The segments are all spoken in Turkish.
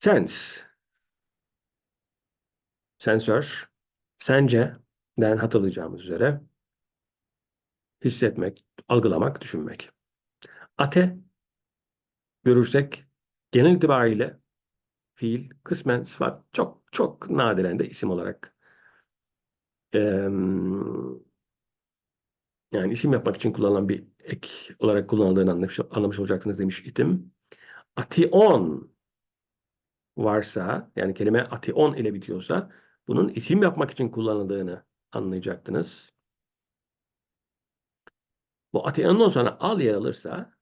Sense. Sensör. Sence'den hatırlayacağımız üzere hissetmek, algılamak, düşünmek. Ate görürsek genel itibariyle fiil, kısmen sıfat, çok çok nadiren de isim olarak eee, yani isim yapmak için kullanılan bir ek olarak kullanıldığını anlamış, anlamış olacaksınız demiş idim. Ation varsa yani kelime ation ile bitiyorsa bunun isim yapmak için kullanıldığını anlayacaktınız. Bu ation'dan sonra al yer alırsa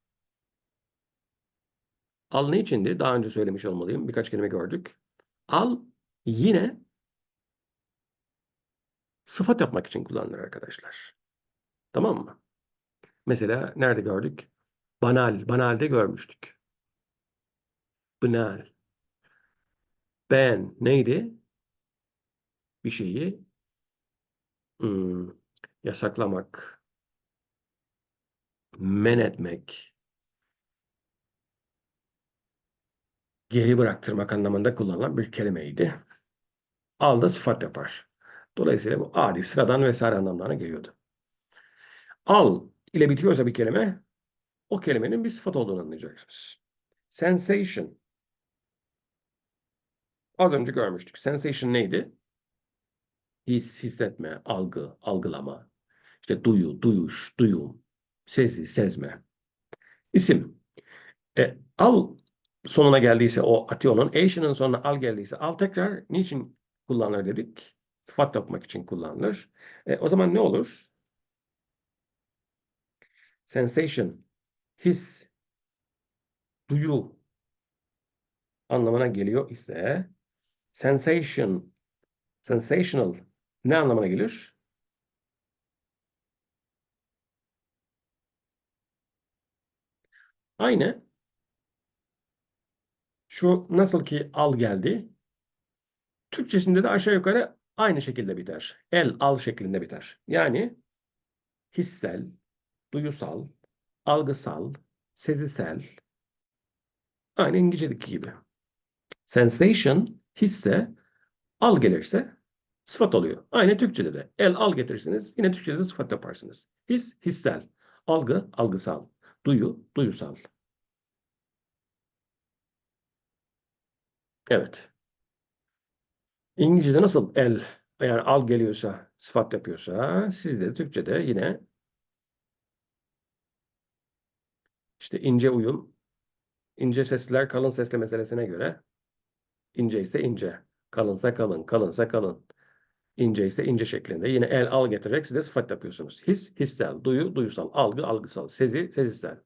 al ne içindi? Daha önce söylemiş olmalıyım. Birkaç kelime gördük. Al yine sıfat yapmak için kullanılır arkadaşlar. Tamam mı? Mesela nerede gördük? Banal. Banalde görmüştük. Banal. Ben neydi? Bir şeyi hmm, yasaklamak, men etmek, geri bıraktırmak anlamında kullanılan bir kelimeydi. Al da sıfat yapar. Dolayısıyla bu adi, sıradan vesaire anlamlarına geliyordu. Al ile bitiyorsa bir kelime, o kelimenin bir sıfat olduğunu anlayacaksınız. Sensation. Az önce görmüştük. Sensation neydi? His, hissetme, algı, algılama. İşte duyu, duyuş, duyum, sezi, sezme. İsim. E, al sonuna geldiyse o ationun, ation'ın sonuna al geldiyse al tekrar niçin kullanılır dedik? Sıfat yapmak için kullanılır. E, o zaman ne olur? Sensation, his, duyu anlamına geliyor ise sensation, sensational ne anlamına gelir? Aynı şu nasıl ki al geldi. Türkçesinde de aşağı yukarı aynı şekilde biter. El al şeklinde biter. Yani hissel, duyusal, algısal, sezisel aynı İngilizce'deki gibi. Sensation hisse al gelirse sıfat oluyor. Aynı Türkçe'de de. El al getirirsiniz yine Türkçe'de de sıfat yaparsınız. His hissel, algı algısal, duyu duyusal. Evet. İngilizce'de nasıl el yani al geliyorsa sıfat yapıyorsa sizde de Türkçe'de yine işte ince uyum ince sesler kalın sesle meselesine göre ince ise ince kalınsa kalın kalınsa kalın ince ise ince şeklinde yine el al getirerek size sıfat yapıyorsunuz. His hissel, duyu duyusal, algı algısal, sezi sezisel.